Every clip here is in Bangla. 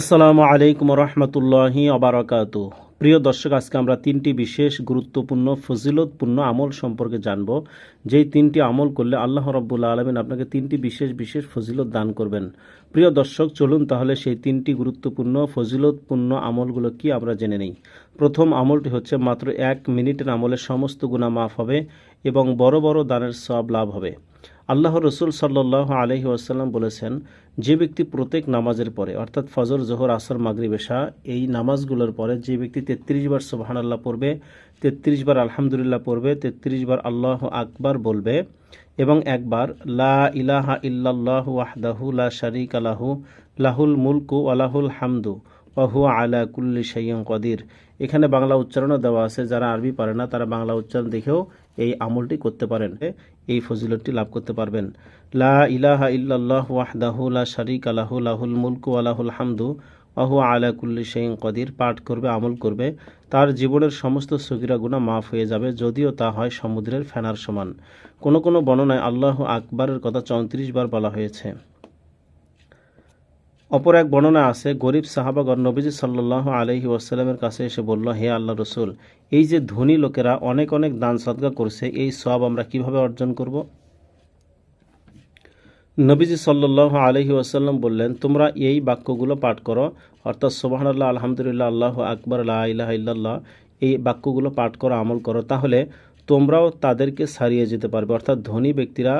আসসালামু আলাইকুম রহমতুল্লাহি আবরাকাতু প্রিয় দর্শক, আজকে আমরা তিনটি বিশেষ গুরুত্বপূর্ণ, ফজিলতপূর্ণ আমল সম্পর্কে জানব। যেই তিনটি আমল করলে আল্লাহ রব্বুল্লা আলমিন আপনাকে তিনটি বিশেষ বিশেষ ফজিলত দান করবেন। প্রিয় দর্শক, চলুন তাহলে সেই তিনটি গুরুত্বপূর্ণ, ফজিলতপূর্ণ আমলগুলো কি আমরা জেনে নেই। প্রথম আমলটি হচ্ছে মাত্র এক মিনিটের আমলের সমস্ত গুণা মাফ হবে এবং বড় বড় দানের সব লাভ হবে। আল্লাহ রসুল সাল্লাহ আলহি আসাল্লাম বলেছেন, যে ব্যক্তি প্রত্যেক নামাজের পরে, অর্থাৎ ফজর, জোহর, আসর, মাগরিব, এশা, এই নামাজগুলোর পরে যে ব্যক্তি তেত্রিশ বার সোহান আল্লাহ পড়বে, তেত্রিশ বার আলহামদুলিল্লাহ পড়বে, তেত্রিশ বার আল্লাহ আকবার বলবে এবং একবার লা ইলাহা ইল্লাহ ওয়াহদাহু লা শারিক আলাহু লাহুল মুলকু আলাহুল হামদু ওহু আলা কুল্লি সাইয়ং কদির। এখানে বাংলা উচ্চারণও দেওয়া আছে, যারা আরবি পারে না, তারা বাংলা উচ্চারণ দেখেও এই আমলটি করতে পারেন, এই ফজিলতটি লাভ করতে পারবেন। লা ইলাহা ইল্লাল্লাহ ওয়াহদাহু লা শারিক আলাহু লাহুল মুলকু আলাহুল হামদু আহু আলা কুল্লি শাইইন কদির, পাঠ করবে, আমল করবে। তার জীবনের সমস্ত সগিরা গুণা মাফ হয়ে যাবে, যদিও তা হয় সমুদ্রের ফেনার সমান। কোনো কোনো বর্ণনায় আল্লাহ আকবরের কথা চৌত্রিশ বার বলা হয়েছে। অপর এক বর্ণনা আছে, গরিব সাহাবাগর নবীজি সাল্লাহ আলহি ওয়াসাল্লামের কাছে এসে বলল, হে আল্লাহ রসুল, এই যে ধনী লোকেরা অনেক অনেক দান সদকা করছে, এই সব আমরা কীভাবে অর্জন করব? নবীজি সাল্লাহ আলহি ওয়াসাল্লাম বললেন, তোমরা এই বাক্যগুলো পাঠ করো, অর্থাৎ সোবাহান আল্লাহ আলহামদুলিল্লাহ, আল্লাহ আকবর আল্লাহ ইল্লাল্লাহ, এই বাক্যগুলো পাঠ করো, আমল করো, তাহলে তোমরাও তাদেরকে সারিয়ে যেতে পারবে। অর্থাৎ ধনী ব্যক্তিরা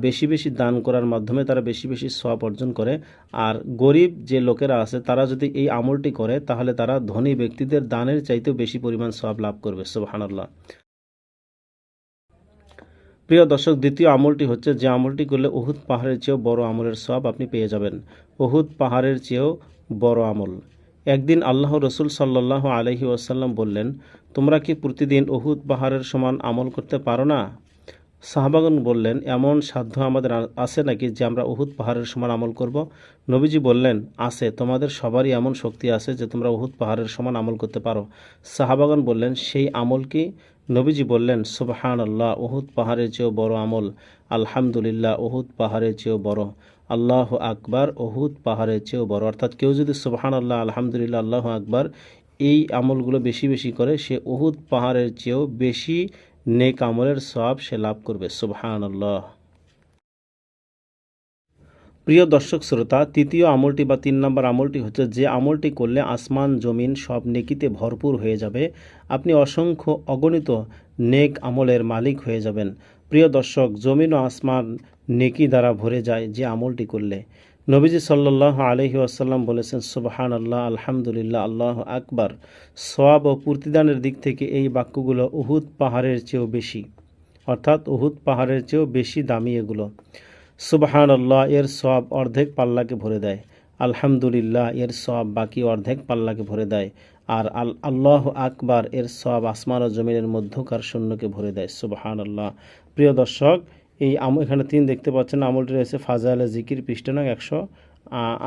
বেশি বেশি দান করার মাধ্যমে তারা বেশি বেশি সব অর্জন করে। আর গরিব যে লোকেরা আছে, তারা যদি এই আমলটি করে, তাহলে তারা ধনী ব্যক্তিদের দানের চাইতেও বেশি পরিমাণ সব লাভ করবে। সুবাহানাল্লাহ। প্রিয় দর্শক, দ্বিতীয় আমলটি হচ্ছে যে আমলটি করলে উহুদ পাহাড়ের চেয়েও বড় আমলের সব আপনি পেয়ে যাবেন। উহুদ পাহাড়ের চেয়েও বড় আমল। একদিন আল্লাহ রসুল সাল্লাহ আলহি ওয়াসাল্লাম বললেন, তোমরা কি প্রতিদিন উহুদ পাহাড়ের সমান আমল করতে পারো না? সাহাবাগন বললেন, এমন সাধ্য আমাদের আছে নাকি যে আমরা উহুদ পাহাড়ের সমান আমল করব? নবীজি বললেন, আছে, তোমাদের সবারই এমন শক্তি আছে যে তোমরা উহুদ পাহাড়ের সমান আমল করতে পারো। সাহাবাগন বললেন, সেই আমল কি? নবীজি বললেন সুবহান আল্লাহ উহুদ পাহাড়ের চেয়েও বড় আমল। আলহামদুলিল্লাহ, উহুদ পাহাড়ের চেয়েও বড়। আল্লাহ আকবার, উহুদ পাহাড়ের চেয়েও বড়। অর্থাৎ কেউ যদি সুবহান আল্লাহ আলহামদুলিল্লাহ, আল্লাহ আকবার, এই আমলগুলো বেশি বেশি করে, সে উহুদ পাহাড়ের চেয়েও বেশি নেক আমলের সব সে লাভ করবে সুবহান আল্লাহ প্রিয় দর্শক, শ্রোতা, তৃতীয় আমলটি বা তিন নম্বর আমলটি হচ্ছে, যে আমলটি করলে আসমান, জমিন সব নেকিতে ভরপুর হয়ে যাবে, আপনি অসংখ্য অগণিত নেক আমলের মালিক হয়ে যাবেন। প্রিয় দর্শক, জমিন ও আসমান নেকি দ্বারা ভরে যায় যে আমলটি করলে। নবীজি সাল্লাহ আলহি আসাল্লাম বলেছেন সুবাহান আল্লাহ আলহামদুলিল্লাহ, আল্লাহ আকবার। সওয়াব ও প্রতিদানের দিক থেকে এই বাক্যগুলো উহুদ পাহাড়ের চেয়েও বেশি। অর্থাৎ উহুদ পাহাড়ের চেয়েও বেশি দামি এগুলো। সুবাহান আল্লাহ এর সব অর্ধেক পাল্লাকে ভরে দেয়। আলহামদুলিল্লাহ, এর সব বাকি অর্ধেক পাল্লাকে ভরে দেয়। আর আল আল্লাহ আকবার, এর সব আসমান ও জমিনের মধ্যকার শূন্যকে ভরে দেয়। সুবাহান আল্লাহ প্রিয় দর্শক এই এখানে তিন দেখতে পাচ্ছেন আমলটি রয়েছে ফাজাল জিকির পৃষ্ঠানং একশো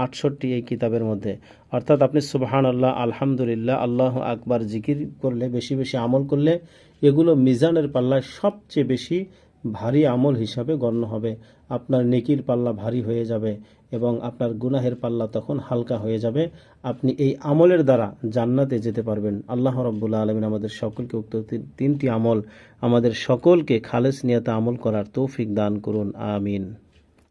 আটষট্টি এই কিতাবের মধ্যে। অর্থাৎ আপনি সুবাহান আল্লাহ আলহামদুলিল্লাহ, আল্লাহ আকবার জিকির করলে, বেশি বেশি আমল করলে, এগুলো মিজানের পাল্লায় সবচেয়ে বেশি ভারী আমল হিসাবে গণ্য হবে। আপনার নেকির পাল্লা ভারী হয়ে যাবে এবং আপনার গুনাহের পাল্লা তখন হালকা হয়ে যাবে। আপনি এই আমলের দ্বারা জান্নাতে যেতে পারবেন। আল্লাহ রব্বুল্লা আলমিন আমাদের সকলকে উক্ত তিনটি আমল আমাদের সকলকে খালেস নিয়াতে আমল করার তৌফিক দান করুন। আমিন।